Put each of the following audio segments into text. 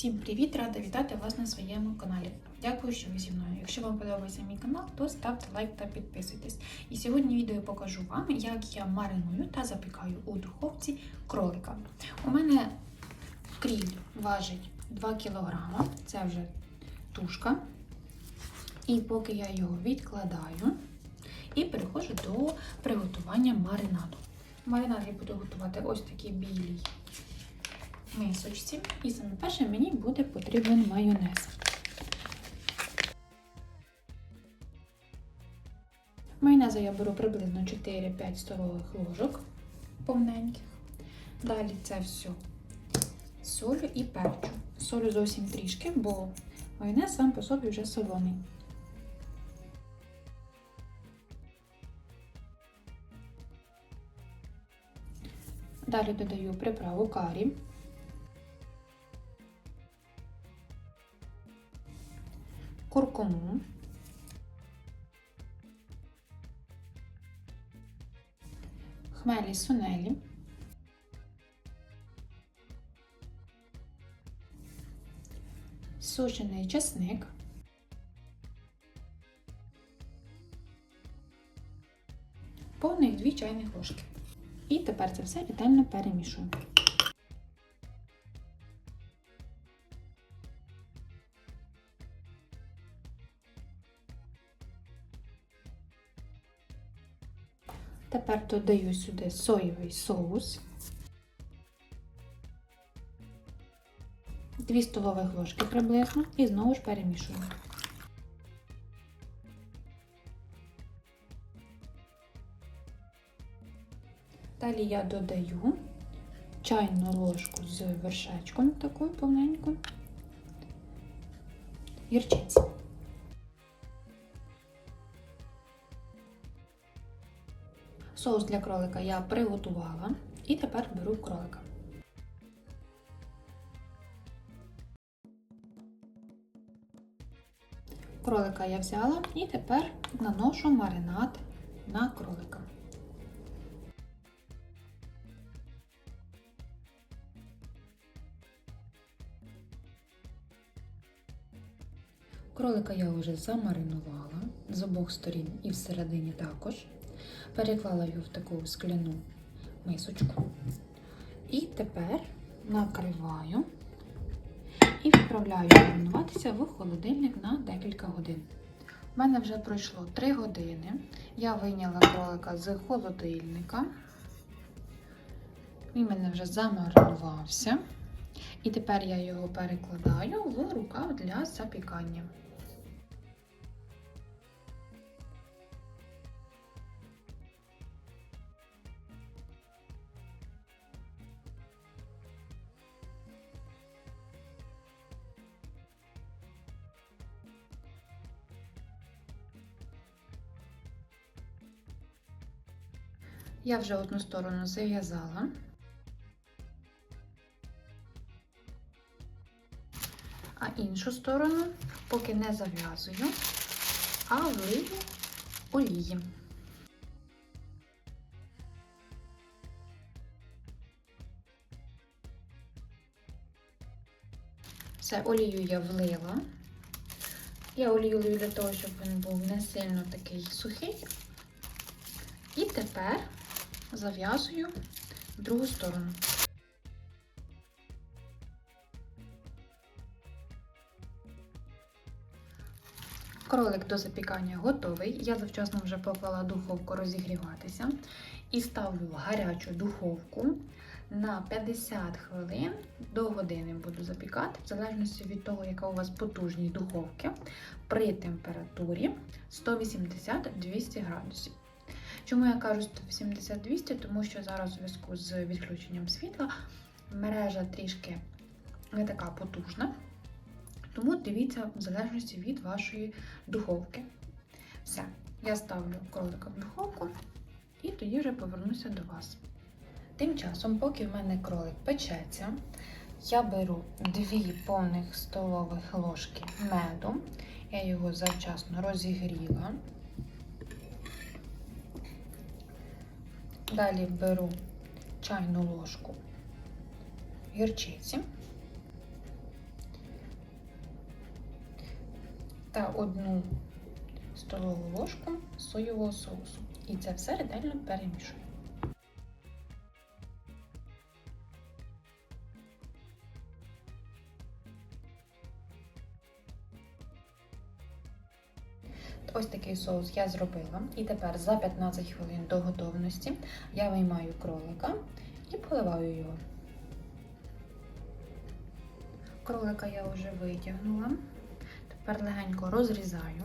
Всім привіт! Рада вітати вас на своєму каналі. Дякую, що ви зі мною. Якщо вам подобається мій канал, то ставте лайк та підписуйтесь. І сьогодні відео я покажу вам, як я мариную та запікаю у духовці кролика. У мене кріль важить 2 кг, це вже тушка. І поки я його відкладаю і переходжу до приготування маринаду. Маринад я буду готувати ось такій білій мисочці. І саме перше мені буде потрібен майонез. Майонезу я беру приблизно 4-5 столових ложок повненьких. Далі це все солю і перчу. Солю зовсім трішки, бо майонез сам по собі вже солоний. Далі додаю приправу карі. Куркуму, хмелі сунелі, сушений чесник, повних 2 чайних ложки. І тепер це все ретельно перемішую. Тепер додаю сюди соєвий соус, 2 столових ложки приблизно і знову ж перемішую. Далі я додаю чайну ложку з вершечком такою повненьку, гірчиці. Соус для кролика я приготувала і тепер беру кролика. Кролика я взяла і тепер наношу маринад на кролика. Кролика я вже замаринувала з обох сторін і всередині також переклала його в таку скляну мисочку. І тепер накриваю і відправляю маринуватися в холодильник на декілька годин. У мене вже пройшло 3 години. Я вийняла кролика з холодильника. Він мене вже замаринувався. І тепер я його перекладаю в рукав для запікання. Я вже одну сторону зав'язала. А іншу сторону поки не зав'язую, а влию олії. Все, олію я влила. Я олію лию для того, щоб він був не сильно такий сухий. І тепер зав'язую в другу сторону. Кролик до запікання готовий. Я завчасно вже поклала духовку розігріватися і ставлю гарячу духовку на 50 хвилин до години буду запікати, в залежності від того, яка у вас потужність духовки, при температурі 180-200 градусів. Чому я кажу 180-200? Тому що зараз у зв'язку з відключенням світла мережа трішки не така потужна. Тому дивіться в залежності від вашої духовки. Все, я ставлю кролика в духовку і тоді вже повернуся до вас. Тим часом, поки в мене кролик печеться, я беру 2 повних столових ложки меду. Я його завчасно розігріла. Далі беру чайну ложку гірчиці та одну столову ложку соєвого соусу. І це все ретельно перемішую. Ось такий соус я зробила. І тепер за 15 хвилин до готовності я виймаю кролика і поливаю його. Кролика я вже витягнула. Тепер легенько розрізаю.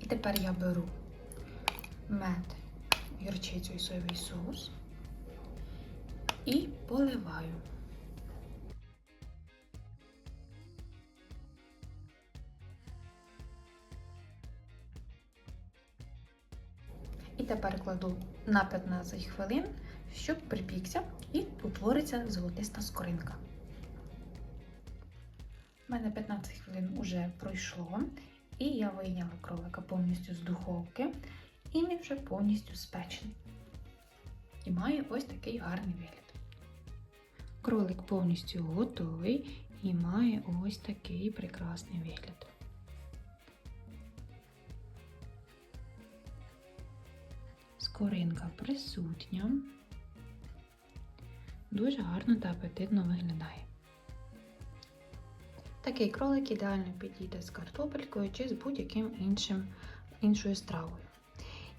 І тепер я беру мед, гірчицю і соєвий соус і поливаю. І тепер кладу на 15 хвилин, щоб припікся і утвориться золотиста скоринка. У мене 15 хвилин вже пройшло, і я вийняла кролика повністю з духовки, і він вже повністю спечений. І має ось такий гарний вигляд. Кролик повністю готовий і має ось такий прекрасний вигляд. Скоринка присутня. Дуже гарно та апетитно виглядає. Такий кролик ідеально підійде з картопелькою чи з будь-яким іншим іншою стравою.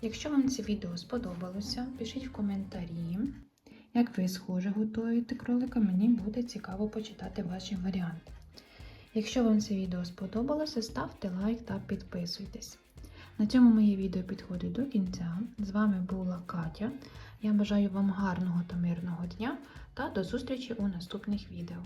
Якщо вам це відео сподобалося, пишіть в коментарі. Як ви схоже готуєте кролика, мені буде цікаво почитати ваші варіанти. Якщо вам це відео сподобалося, ставте лайк та підписуйтесь. На цьому моє відео підходить до кінця. З вами була Катя. Я бажаю вам гарного та мирного дня та до зустрічі у наступних відео.